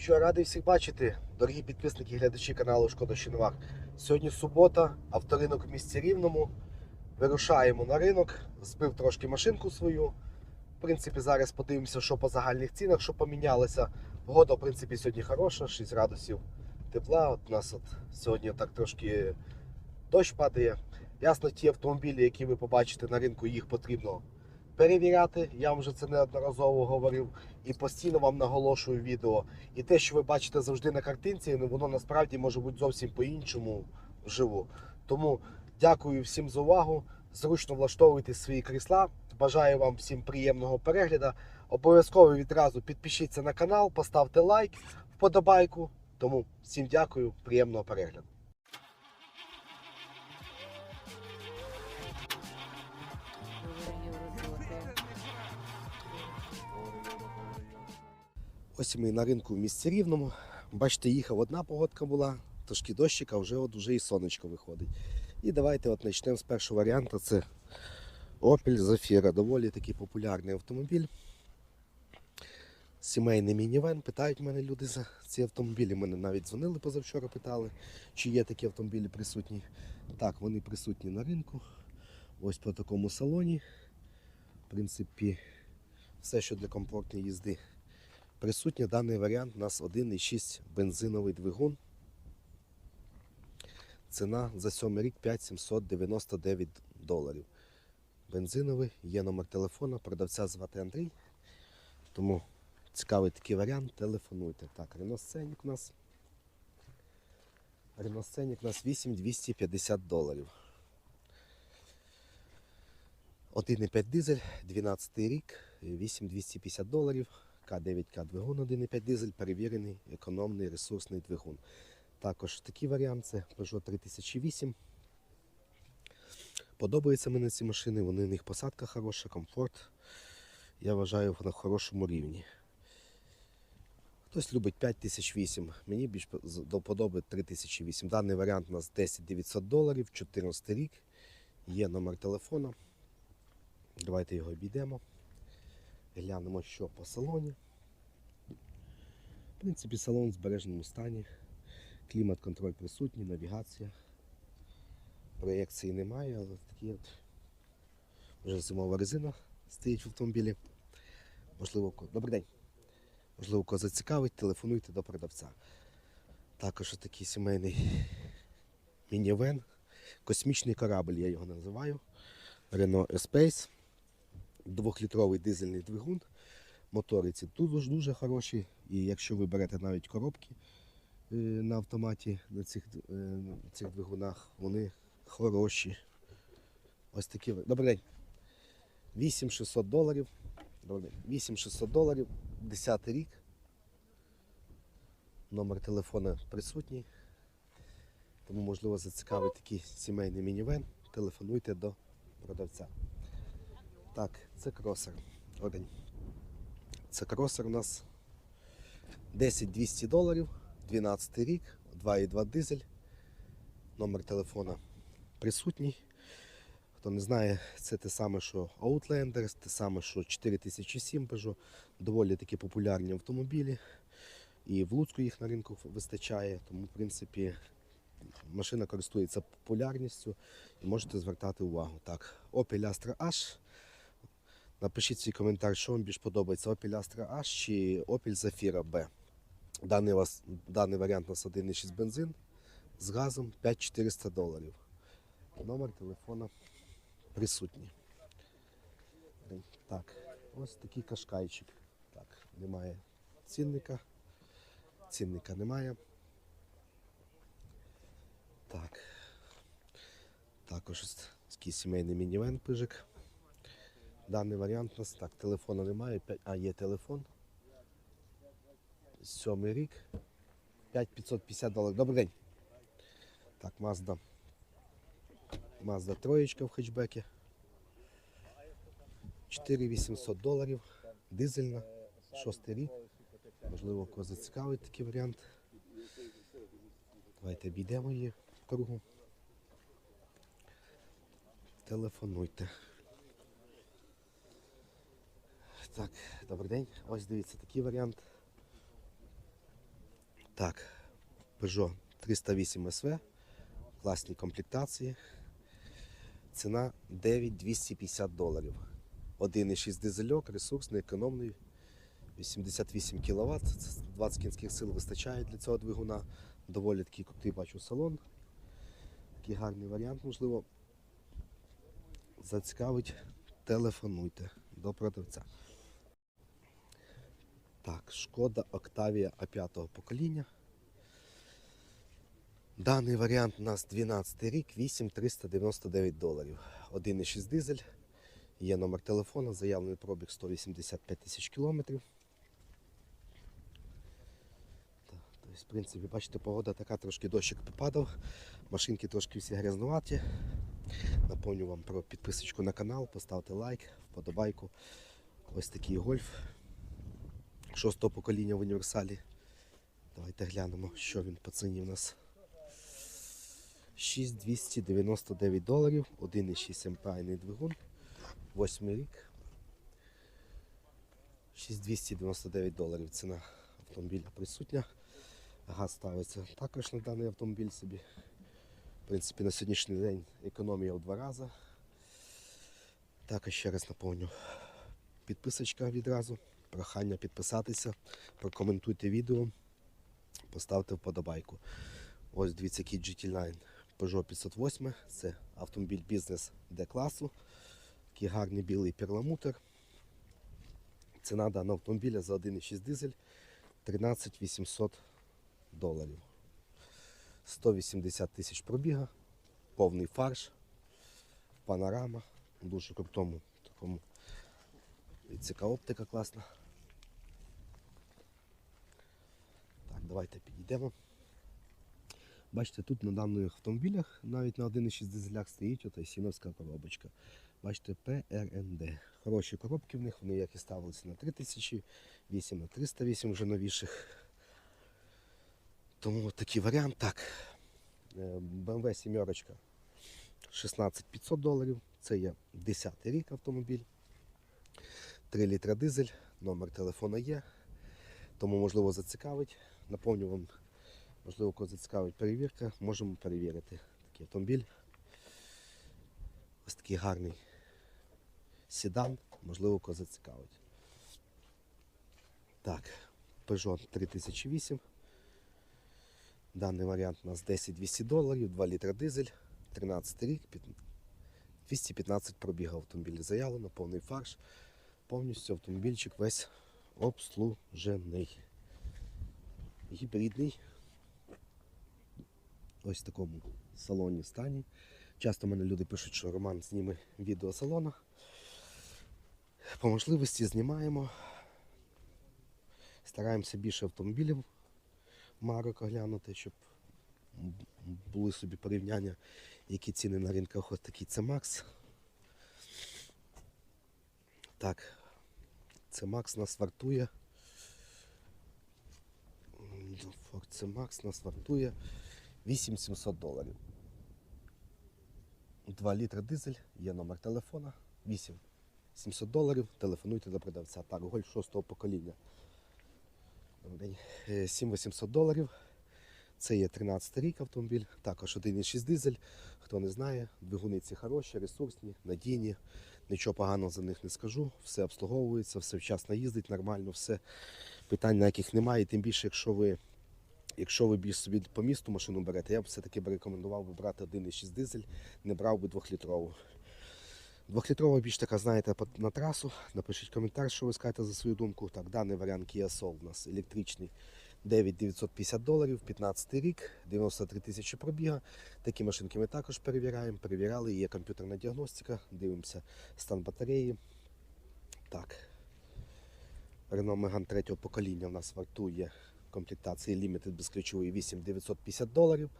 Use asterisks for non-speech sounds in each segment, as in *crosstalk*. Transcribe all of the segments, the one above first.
Що радий всіх бачити, дорогі підписники і глядачі каналу Шкода Шиновар. Сьогодні субота, авторинок в місті Рівному. Вирушаємо на ринок, збив трошки машинку свою. В принципі, зараз подивимося, що по загальних цінах, що помінялося. Погода, в принципі, сьогодні хороша, 6 градусів тепла. От у нас от сьогодні так трошки дощ падає. Ясно, ті автомобілі, які ви побачите на ринку, їх потрібно перевіряти. Я вам вже це неодноразово говорив і постійно вам наголошую відео. І те, що ви бачите завжди на картинці, ну, воно насправді може бути зовсім по-іншому вживу. Тому дякую всім за увагу. Зручно влаштовуйте свої крісла. Бажаю вам всім приємного перегляду. Обов'язково відразу підпишіться на канал, поставте лайк, вподобайку. Тому всім дякую, приємного перегляду. Ось ми на ринку в місті Рівному. Бачите, їхав одна погодка була, трошки дощик, а вже от вже і сонечко виходить. І давайте от почнемо з першого варіанту. Це Opel Zafira. Доволі такий популярний автомобіль. Сімейний мінівен. Питають мене люди за ці автомобілі. Мене навіть дзвонили позавчора, питали, чи є такі автомобілі присутні. Так, вони присутні на ринку. Ось по такому салоні. В принципі, все, що для комфортної їзди Присутній даний варіант у нас 1,6 бензиновий двигун. Ціна за 7 рік 5799 доларів. Бензиновий, є номер телефона, продавця звати Андрій. Тому цікавий такий варіант, телефонуйте. Так, Scenic у нас. Scenic у нас 8250 доларів. 1,5 дизель, 12 рік, 8250 доларів. К9К двигун 1,5 дизель, перевірений, економний ресурсний двигун. Також такий варіант це Peugeot 3008. Подобаються мені ці машини, вони в них посадка хороша, комфорт. Я вважаю на хорошому рівні. Хтось любить 5008, мені більш до подоби 3008. Даний варіант у нас 10 900 доларів, 14 рік. Є номер телефона. Давайте його обійдемо. Глянемо, що по салоні. В принципі, салон в збереженому стані. Клімат-контроль присутній, навігація. Проєкції немає, але такі от вже зимова резина стоїть в автомобілі. Можливо, добрий день. Можливо, кого зацікавить, телефонуйте до продавця. Також такий сімейний мінівен. Космічний корабль, я його називаю. Renault Espace. Двохлітровий дизельний двигун. Мотори ці дуже, хороші. І якщо ви берете навіть коробки е, на автоматі на цих, е, на цих двигунах, вони хороші. Ось такі. Добрий день. 8600 доларів. Добрий день. 8600 доларів, 10 рік. Номер телефона присутній. Тому, можливо, зацікавить такий сімейний мінівен. Телефонуйте до продавця. Так, це кросер. Один. Це кросер у нас 10-200 доларів, 12 рік, 2,2 дизель. Номер телефона присутній. Хто не знає, це те саме, що Outlander, те саме, що 4007 Peugeot. Доволі такі популярні автомобілі. І в Луцьку їх на ринку вистачає. Тому, в принципі, машина користується популярністю і можете звертати увагу. Так, Opel Astra H. Напишіть свій коментар, що вам більш подобається Opel Astra H чи Opel Zafira B. Даний, вас, даний варіант у нас 1,6 бензин з газом 5400 доларів. Номер телефона присутній. Так, ось такий кашкайчик. Так, немає цінника. Цінника немає. Так. Також ось такий сімейний мінівен пижик. Даний варіант у нас так, телефону немає, а є телефон. Сьомий рік. 5550 доларів. Добрий день. Так, Mazda. Mazda троєчка в хетчбекі. 4800 доларів. Дизельна. Шостий рік. Можливо, кого зацікавить такий варіант. Давайте обійдемо її в кругу. Телефонуйте. Так, добрий день. Ось дивіться такий варіант. Так, Peugeot 308 SV, класні комплектації. Ціна 9250 доларів. 1,6 дизельок, ресурсний, економний. 88 кВт, 20 кінських сил вистачає для цього двигуна. Доволі такий крутий бачу салон. Такий гарний варіант, можливо. Зацікавить, телефонуйте до продавця. Так, шкода Octavia А5 покоління. Даний варіант у нас 12 рік, 8399 доларів. 1,6 дизель. Є номер телефону, заявлений пробіг 185 тисяч кілометрів. В принципі, бачите, погода така, трошки дощик попадав, машинки трошки всі грязнуваті. Напомню вам про підписочку на канал, поставте лайк, вподобайку. Ось такий гольф шостого покоління в універсалі. Давайте глянемо, що він по ціні у нас. 6299 доларів, 1,6 амперний двигун, 8 рік. 6299 доларів ціна автомобіля присутня. Газ ставиться також на даний автомобіль собі. В принципі, на сьогоднішній день економія в два рази. Також ще раз наповню. Підписочка відразу. Прохання підписатися, прокоментуйте відео, поставте вподобайку. Ось дивіться, який GT Line Peugeot 508. Це автомобіль бізнес Д-класу. Такий гарний білий перламутр. Ціна даного автомобіля за 1,6 дизель 13 800 доларів. 180 тисяч пробіга, повний фарш, панорама, дуже крутому такому. І цика оптика класна. Давайте підійдемо. Бачите, тут на даних автомобілях навіть на 1,6 дизелях стоїть ота сіновська коробочка. Бачите, PRND. Хороші коробки в них, вони як і ставилися на 3000, 8 на 308 вже новіших. Тому такий варіант. Так. BMW 7 16500 доларів. Це є 10 й рік автомобіль. 3 літра дизель, номер телефона є. Тому можливо зацікавить. Напомню вам, можливо, кого зацікавить перевірка, можемо перевірити такий автомобіль. Ось такий гарний седан, можливо, кого зацікавить. Так, Peugeot 3008. Даний варіант у нас 10-200 доларів, 2 літра дизель, 13 рік, 215 пробіг автомобіль заявлено, повний фарш. Повністю автомобільчик весь обслужений. Гібридний. Ось в такому салоні стані. Часто мене люди пишуть, що Роман зніме відео салона. По можливості знімаємо. Стараємося більше автомобілів марок оглянути, щоб були собі порівняння, які ціни на ринках. Ось такий це Макс. Так, це Макс нас вартує. Це Макс нас вартує 8700 доларів. 2 літра дизель, є номер телефона, 8700 доларів. Телефонуйте до продавця. Так, Гольф 6 покоління. Добрий день. Е, 7800 доларів. Це є 13 рік автомобіль, також 1,6 дизель. Хто не знає, двигуни ці хороші, ресурсні, надійні. Нічого поганого за них не скажу. Все обслуговується, все вчасно їздить, нормально, все. Питань ніяких немає. І тим більше, якщо ви, якщо ви більш собі по місту машину берете, я б все-таки рекомендував би брати 1,6 дизель, не брав би 2-літрову. Двохлітрова більш така, знаєте, на трасу. Напишіть коментар, що ви скажете за свою думку. Так, даний варіант Kia Soul у нас електричний 9950 доларів, 15 рік, 93 тисячі пробіга. Такі машинки ми також перевіряємо. Перевіряли, є комп'ютерна діагностика, дивимося стан батареї. Так. Renault Megane третього покоління у нас вартує комплектації Limited безключової 8950 доларів.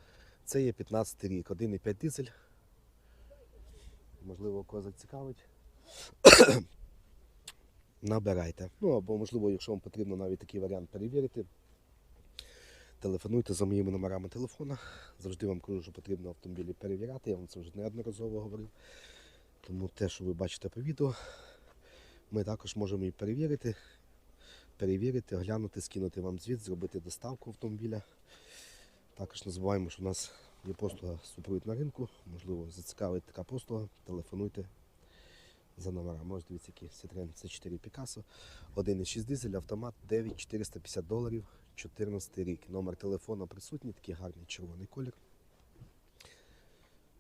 Це є 15 рік, 1,5 дизель. Можливо, кого зацікавить. *coughs* Набирайте. Ну або, можливо, якщо вам потрібно навіть такий варіант перевірити, телефонуйте за моїми номерами телефона. Завжди вам кажу, що потрібно автомобілі перевіряти. Я вам це вже неодноразово говорив. Тому те, що ви бачите по відео, ми також можемо і перевірити. Перевірити, оглянути, скинути вам звіт, зробити доставку автомобіля. Також не забуваємо, що у нас є послуга супровід на ринку. Можливо, зацікавить така послуга. Телефонуйте за номерами. Ось дивіться, який Citroen C4 Picasso. 1,6 дизель, автомат 9450 доларів, 14 рік. Номер телефону присутній, такий гарний червоний колір.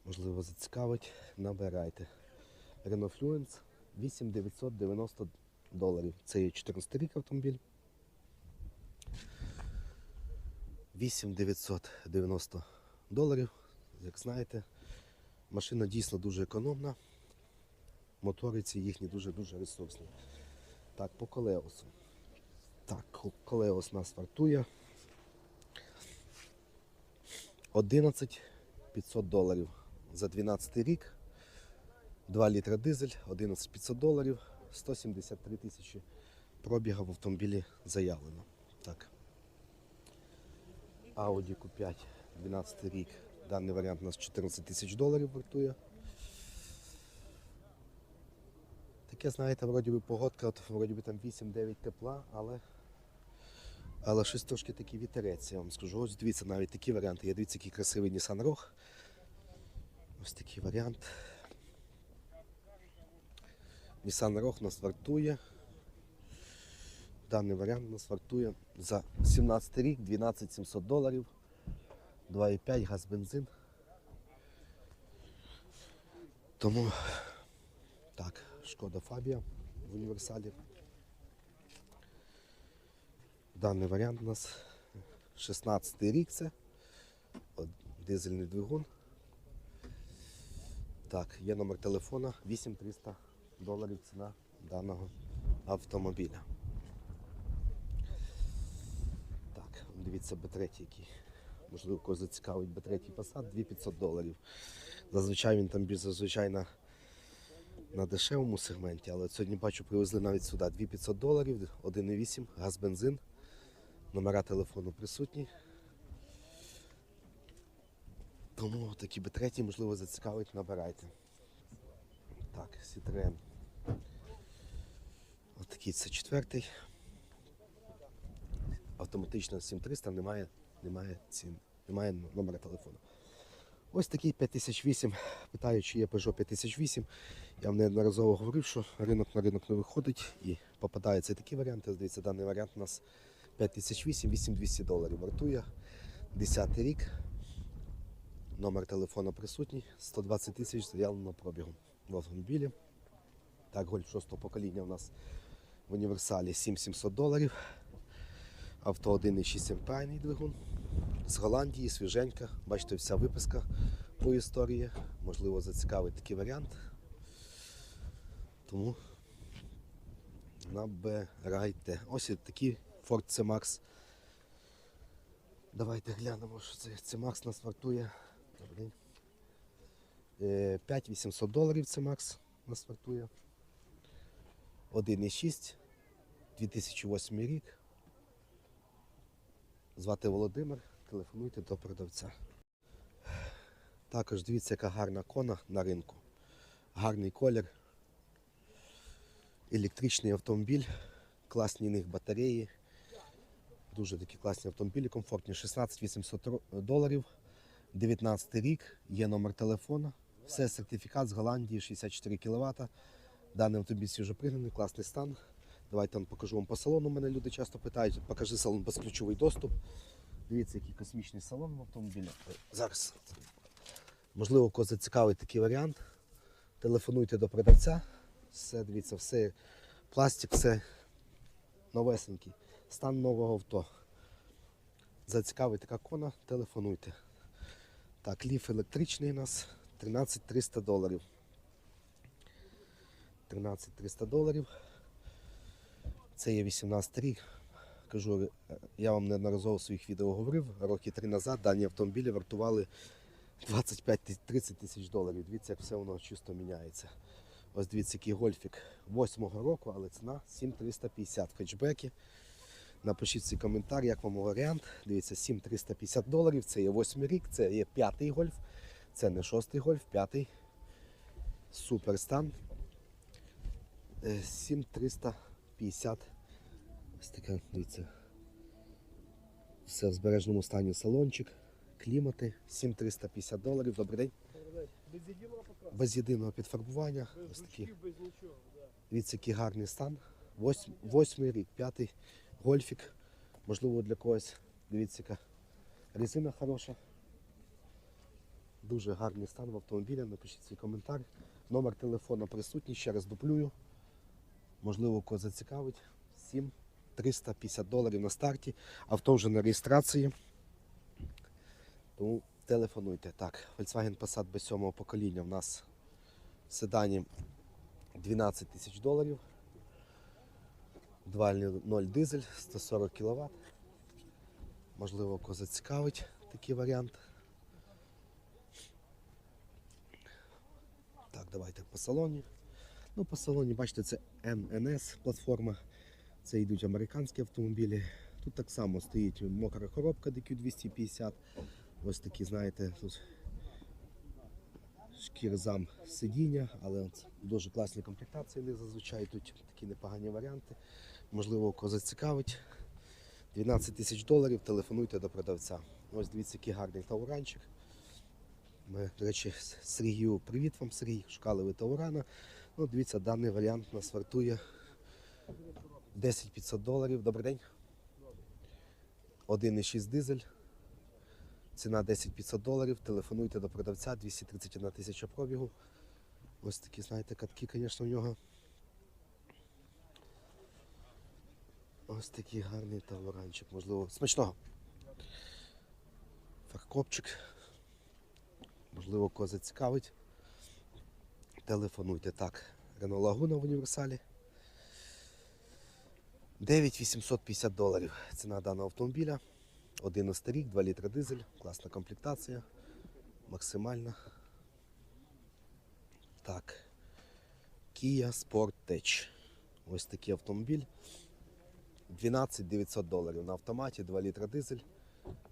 Можливо, зацікавить, набирайте. Renault Fluence 8990 доларів. Це є 14 рік автомобіль. 8990 доларів. Як знаєте, машина дійсно дуже економна. Мотори ці їхні дуже-дуже ресурсні. Так, по колеосу. Так, ко- колеос нас вартує 11 500 доларів за 12 рік. 2 літра дизель, 11 500 доларів, 173 тисячі пробіга в автомобілі заявлено. Так. Audi Q5, 12 рік. Даний варіант у нас 14 тисяч доларів вартує. Таке, знаєте, вроді би погодка, от вроді би там 8-9 тепла, але, але щось трошки такий вітерець, я вам скажу. Ось дивіться, навіть такі варіанти. Є дивіться, який красивий Nissan Rogue. Ось такий варіант. Nissan Rogue нас вартує. Даний варіант нас вартує за 17 рік 12 700 доларів. 2,5 газ бензин. Тому так, шкода Фабія в універсалі. Даний варіант у нас 16 рік це. Дизельний двигун. Так, є номер телефона 8300 доларів ціна даного автомобіля. Так, дивіться Б3, який. Можливо, когось зацікавить Б3 Passat 2500 доларів. Зазвичай він там більш зазвичай на, на дешевому сегменті, але сьогодні бачу, привезли навіть сюди 2500 доларів, 1,8, газ бензин, номера телефону присутні. Тому такі Б3, можливо, зацікавить, набирайте. Так, Citroen. Ось такий це четвертий. Автоматично 7300 немає, немає цін, немає номера телефону. Ось такий 5008. Питаю, чи є Peugeot 5008. Я вам неодноразово говорив, що ринок на ринок не виходить і попадаються такі варіанти. Здається, даний варіант у нас 5008, 8200 доларів вартує. 10 рік. Номер телефону присутній, 120 тисяч заявлено пробігу в автомобілі. Так, гольф 6 покоління у нас в універсалі 7700 доларів. Авто 1,6 амперний двигун. З Голландії, свіженька. Бачите, вся виписка по історії. Можливо, зацікавить такий варіант. Тому набирайте. Ось такий Ford C-Max. Давайте глянемо, що це C-Max нас вартує. Добрий день. Е, 5800 доларів C-Max нас вартує. 1,6, 2008 рік. Звати Володимир, телефонуйте до продавця. Також дивіться, яка гарна кона на ринку. Гарний колір. Електричний автомобіль, класні них батареї. Дуже такі класні автомобілі, комфортні. 16 800 доларів. 19 рік, є номер телефона. Все, сертифікат з Голландії, 64 кВт. Даний автомобіль вже пригнаний, класний стан. Давайте я вам покажу вам по салону. Мене люди часто питають, покажи салон безключовий доступ. Дивіться, який космічний салон в автомобілі. Зараз. Можливо, кого зацікавить такий варіант. Телефонуйте до продавця. Все, дивіться, все пластик, все новесенький. Стан нового авто. Зацікавить така кона, телефонуйте. Так, ліф електричний у нас 13 300 доларів. 13 300 доларів. Це є 18 рік. Кажу, е, я вам неодноразово в своїх відео говорив, роки три назад дані автомобілі вартували 25-30 тисяч доларів. Дивіться, як все воно чисто міняється. Ось дивіться, який гольфік 8-го року, але ціна 7350 хетчбеки. Напишіть цей коментар, як вам варіант. Дивіться, 7350 доларів, це є 8 рік, це є п'ятий гольф, це не шостий гольф, п'ятий. Супер стан. 7300. Е, 50. Ось таке, дивіться. Все в збережному стані салончик. Клімати, 7350 доларів. Добрий день. Без єдиного покрасу. Без єдиного підфарбування. Без Ось такі. Дивіться, який гарний стан. Восьм, восьмий рік, п'ятий гольфік. Можливо, для когось. Дивіться, яка резина хороша. Дуже гарний стан в автомобілі. Напишіть свій коментар. Номер телефона присутній, ще раз дуплюю. Можливо, кого зацікавить. 7 350 доларів на старті. Авто вже на реєстрації. Тому телефонуйте. Так, Volkswagen Passat без сьомого покоління в нас в седані 12 тисяч доларів. 2.0 дизель, 140 кВт. Можливо, кого зацікавить такий варіант. Так, давайте по салоні. Ну, по салоні, бачите, це NNS платформа. Це йдуть американські автомобілі. Тут так само стоїть мокра коробка DQ250. Ось такі, знаєте, тут шкірзам сидіння, але дуже класні комплектації них зазвичай тут такі непогані варіанти. Можливо, кого зацікавить. 12 тисяч доларів, телефонуйте до продавця. Ось дивіться, який гарний тауранчик. Ми, до речі, Сергію, привіт вам, Сергій. Шукали ви таурана. Ну, дивіться, даний варіант нас вартує 10 500 доларів. Добрий день. 1,6 дизель. Ціна 10 500 доларів. Телефонуйте до продавця 231 тисяча пробігу. Ось такі, знаєте, катки, звісно, в нього. Ось такий гарний таваранчик, можливо. Смачного. Фаркопчик. Можливо, кого зацікавить. Телефонуйте. Так, Renault Laguna в універсалі. 9850 доларів. Ціна даного автомобіля. 11 рік, 2 літра дизель, класна комплектація, максимальна. Так. Kia Sportage. Ось такий автомобіль. 12 900 доларів на автоматі, 2 літра дизель.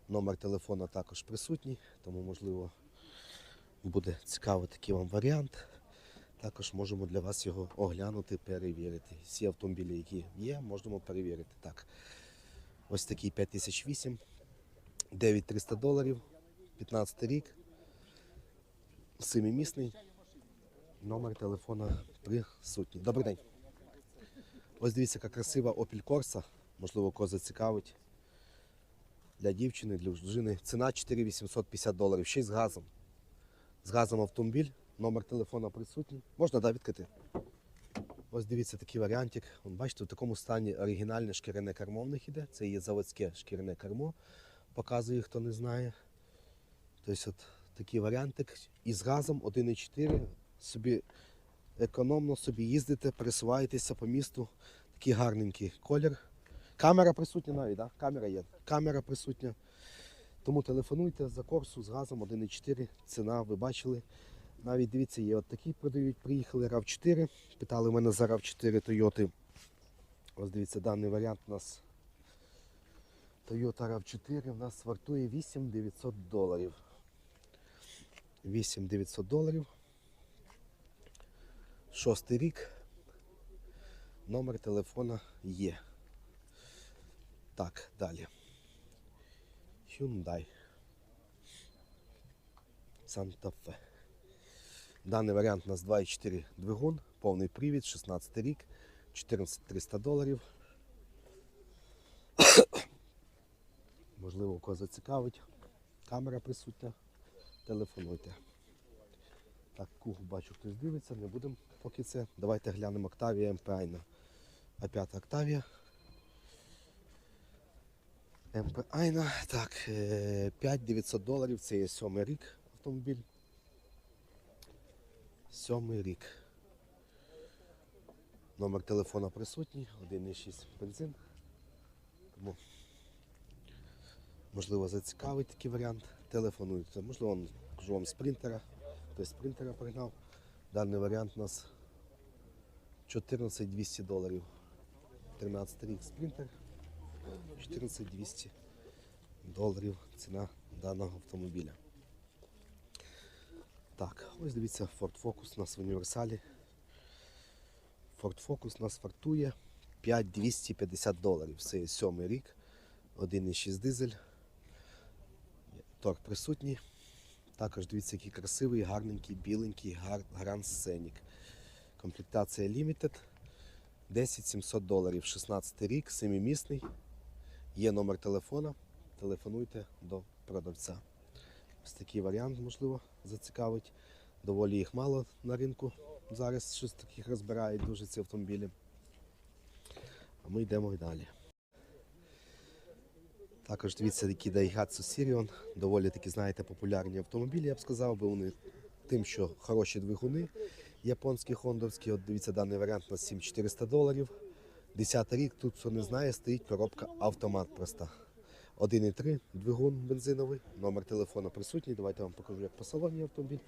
Номер телефона також присутній, тому можливо буде цікавий такий вам варіант. Також можемо для вас його оглянути, перевірити. Всі автомобілі, які є, можемо перевірити. Так. Ось такий 5008. 9300 доларів, 15 рік. Семимісний. Номер телефона присутній. Добрий день. Ось дивіться, яка красива Opel Corsa. Можливо, кого зацікавить. Для дівчини, для дружини. Ціна 4850 доларів. Ще й з газом. З газом автомобіль. Номер телефона присутній. Можна да, відкрити? Ось дивіться такий варіантик. Бачите, в такому стані оригінальне шкіряне кермо в них іде. Це є заводське шкіряне кермо. Показую, хто не знає. Тобто от такий варіантик. Із газом 1,4. Собі економно собі їздите, пересуваєтеся по місту. Такий гарненький колір. Камера присутня навіть, да? камера є. Камера присутня. Тому телефонуйте за корсу з газом 1,4. Ціна, ви бачили. Навіть дивіться, є от такі продають. Приїхали RAV4. Питали мене за RAV4 Toyota. Ось дивіться, даний варіант у нас Toyota RAV4 у нас вартує 8900 доларів. 8900 доларів. Шостий рік. Номер телефона є. Так, далі. Hyundai. Santa Fe. Даний варіант у нас 2,4 двигун, повний привід, 16 рік, 14300 доларів. *coughs* Можливо, кого зацікавить. Камера присутня. Телефонуйте. Так, кугу бачу, хтось дивиться, не будемо поки це. Давайте глянемо Octavia MPI. А 5 Octavia. MPI. Так, е, 5900 доларів, це є сьомий рік автомобіль. Сьомий рік. Номер телефона присутній, 1,6 бензин. Тому, можливо, зацікавить такий варіант. Телефонуйте. Можливо, кажу вам спринтера. Хтось спринтера пригнав. Даний варіант у нас 14 200 доларів. 13 рік спринтер. 14 200 доларів ціна даного автомобіля. Так, ось дивіться, Ford Focus у нас в універсалі. Ford Focus нас вартує 5250 доларів. Це сьомий рік, 1,6 дизель. Торг присутній. Також дивіться, який красивий, гарненький, біленький гар, Grand Scenic. Комплектація Limited. 10 700 доларів. 16 рік, семимісний. Є номер телефона. Телефонуйте до продавця. Ось такий варіант, можливо, зацікавить. Доволі їх мало на ринку. Зараз щось таких розбирають дуже ці автомобілі. А ми йдемо і далі. Також дивіться, які Daihatsu Sirion. Доволі такі, знаєте, популярні автомобілі, я б сказав, бо вони тим, що хороші двигуни, японські хондовські. От дивіться, даний варіант на 7400 доларів. 10 рік, тут хто не знає, стоїть коробка автомат проста. 1,3 двигун бензиновий, номер телефону присутній. Давайте вам покажу, як по салоні автомобіль.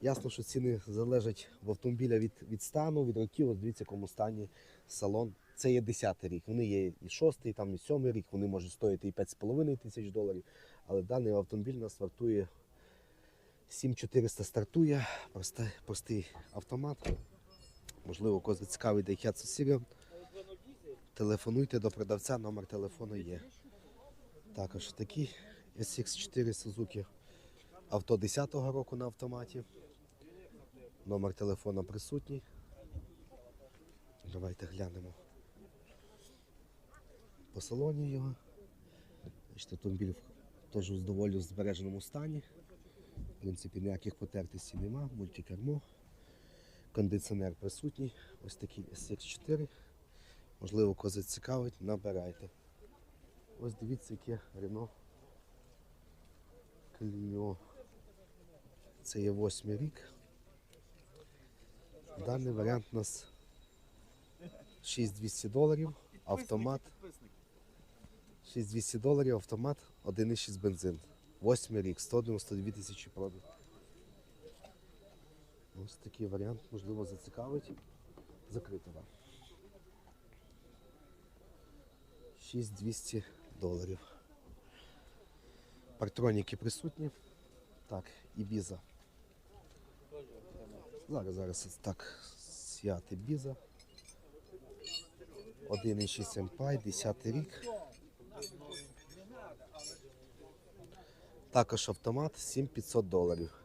Ясно, що ціни залежать в автомобіля від, від стану, від років. От дивіться, в якому стані салон. Це є 10 рік. Вони є і 6, там і 7 рік, вони можуть стоїти і 5,5 тисяч доларів. Але даний автомобіль нас вартує 7400 стартує. Простий, простий автомат. Можливо, когось зацікавить Daihatsu Sirion. Телефонуйте до продавця, номер телефону є. Також такий SX4 Suzuki. Авто 10-го року на автоматі. Номер телефона присутній. Давайте глянемо по салоні його. Автомобіль теж в доволі збереженому стані. В принципі, ніяких потертостей нема, мультикермо. Кондиціонер присутній. Ось такий SX4. Можливо, кого зацікавить, набирайте. Ось дивіться, яке Renault Clio. Це є восьмий рік. Даний варіант у нас 6200 доларів, автомат. 6200 доларів, автомат, 1,6 бензин. Восьмий рік, 192 тисячі пробіг. Ось такий варіант, можливо, зацікавить. Закритого. 6200 доларів. Партроніки присутні. Так, і біза. Зараз, зараз так, сяти біза. 1,6 Empire, 10 рік. Також автомат 7500 доларів.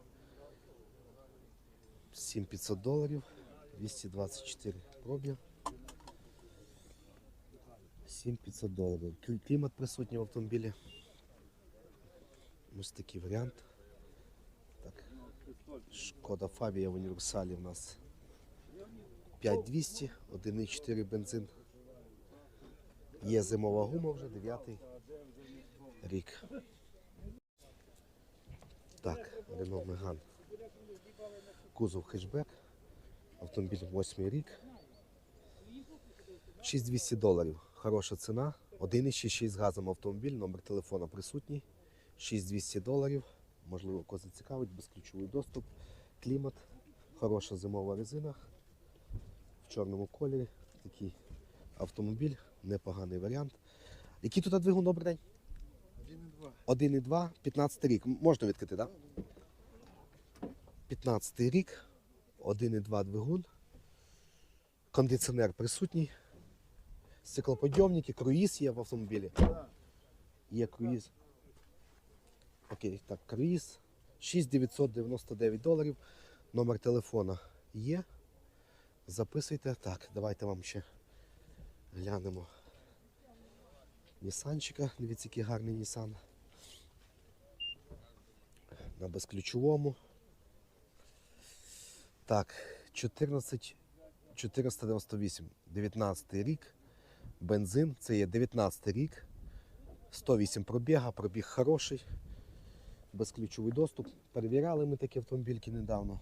7500 доларів, 224 пробіг. 7500 доларів. Клі- Клімат присутній в автомобілі. Ось такий варіант. Так. Шкода Фабія в універсалі в нас 5200, 1,4 бензин. Є зимова гума вже 9 рік. Так, Renault Megane. Кузов хешбек. Автомобіль 8 рік. 6200 доларів. Хороша ціна. 1,66 з газом автомобіль, номер телефона присутній. 6200 доларів. Можливо, кого зацікавить, безключовий доступ, клімат, хороша зимова резина. В чорному кольорі. Такий автомобіль, непоганий варіант. Який тут двигун добрий день? 1,2, 15 рік. Можна відкрити, так? Да? 15 рік, 1,2 двигун. Кондиціонер присутній. Стеклоподйомники, круїз є в автомобілі. Є круїз. Окей, так, круїз. 6999 доларів. Номер телефона є. Записуйте. Так, давайте вам ще глянемо. Нісанчика. Дивіться, який гарний Нісан. На безключовому. Так, 14 498, 19 рік. Бензин, це є 19 рік. 108 пробіга, пробіг хороший. Безключовий доступ. Перевіряли ми такі автомобільки недавно.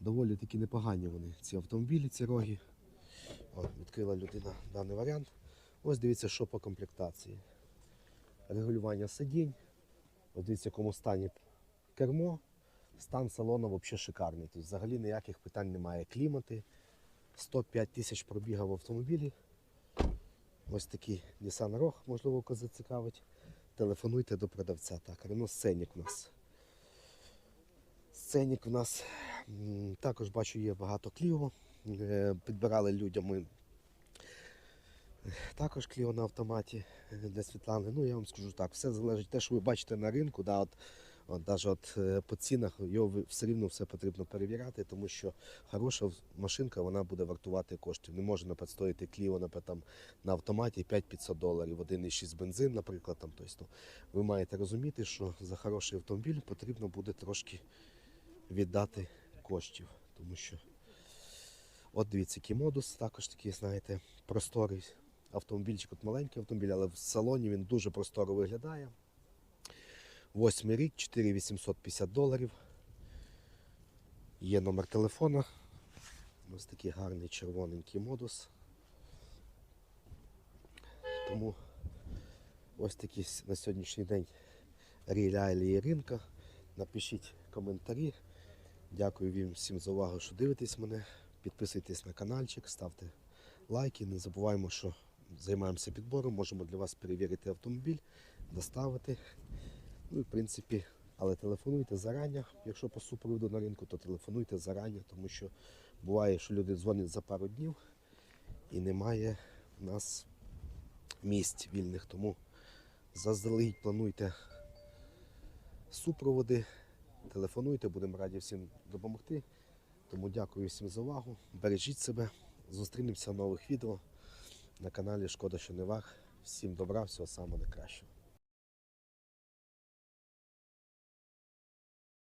Доволі такі непогані вони, ці автомобілі, ці роги. О, відкрила людина даний варіант. Ось дивіться, що по комплектації. Регулювання сидінь. Ось дивіться, в якому стані кермо. Стан салону взагалі шикарний. Тут взагалі ніяких питань немає. Клімати. 105 тисяч пробіга в автомобілі. Ось такий Nissan Rogue, можливо, кого зацікавить. Телефонуйте до продавця. Так, Renault Сценік у нас. Сценік у нас також бачу є багато кліво. Е, Підбирали людям Також Кліо на автоматі для Світлани. Ну, я вам скажу так, все залежить те, що ви бачите на ринку. Да, от, от, навіть от, е, по цінах його все рівно все потрібно перевіряти, тому що хороша машинка вона буде вартувати коштів. Не може наприклад, стоїти Кліо наприклад, там, на автоматі 5-500 доларів, 1,6 бензин, наприклад. Там, тобто, ви маєте розуміти, що за хороший автомобіль потрібно буде трошки віддати коштів. Тому що От дивіться, який модус, також такий, знаєте, просторий автомобільчик, от маленький автомобіль, але в салоні він дуже просторо виглядає. Восьмий рік, 4850 доларів. Є номер телефона. Ось такий гарний червоненький модус. Тому ось такі на сьогоднішній день реалії ринка. Напишіть коментарі. Дякую всім за увагу, що дивитесь мене. Підписуйтесь на каналчик, ставте лайки. Не забуваємо, що займаємося підбором, можемо для вас перевірити автомобіль, доставити. Ну в принципі, але телефонуйте зарані. Якщо по супроводу на ринку, то телефонуйте зарані, тому що буває, що люди дзвонять за пару днів і немає у нас місць вільних. Тому заздалегідь плануйте супроводи, телефонуйте, будемо раді всім допомогти. Тому дякую всім за увагу. Бережіть себе. Зустрінемося в нових відео на каналі Шкода, що не вах. Всім добра, всього самого найкращого.